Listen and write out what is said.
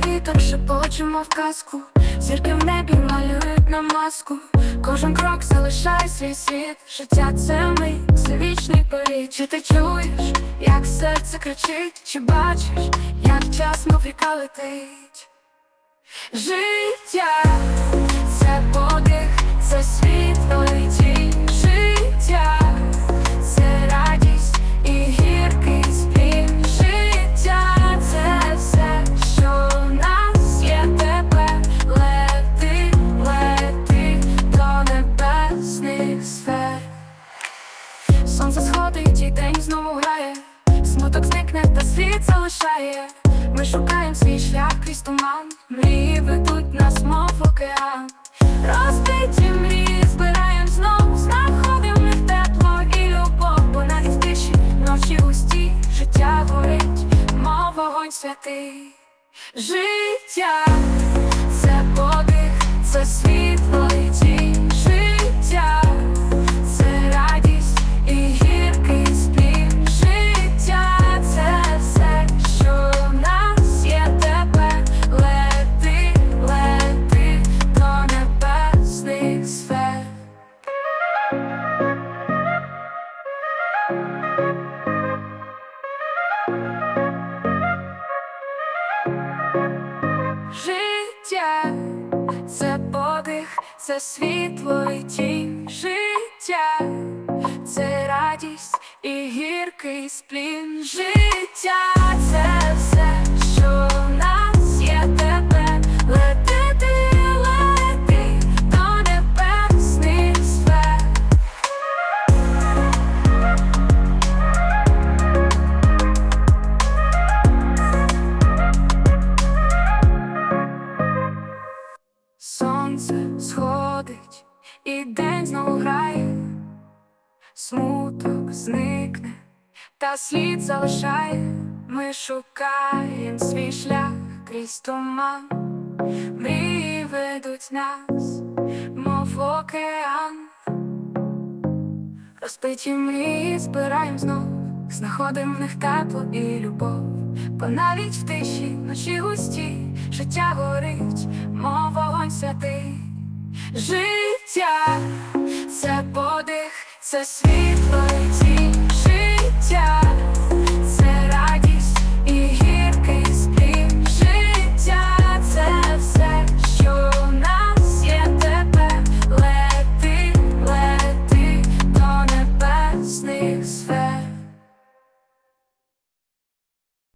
так шепочемо в казку, зірки в небі малюють на маску. Кожен крок залишає свій світ. Життя це ми, це вічний політ. Чи ти чуєш, як серце кричить, чи бачиш, як час мов ріка летить? Життя зникне, та світ залишає. Ми шукаємо свій шлях крізь туман, мрії ведуть нас, мов океан. Розбиті мрії збираєм знов, знаходимо в тепло і любов, бо навіть в тиші ночі густі, життя горить, мов вогонь святий. Життя це подих, це світло це світло і тінь. Життя це радість і гіркий сплін. Життя це і день знову грає, смуток зникне, та слід залишає. Ми шукаємо свій шлях крізь туман, мрії ведуть нас, мов океан. Розпиті мрії збираєм знов, знаходим в них тепло і любов. Бо навіть в тиші ночі густі, життя горить, мов вогонь святий. Життя це подих, це світло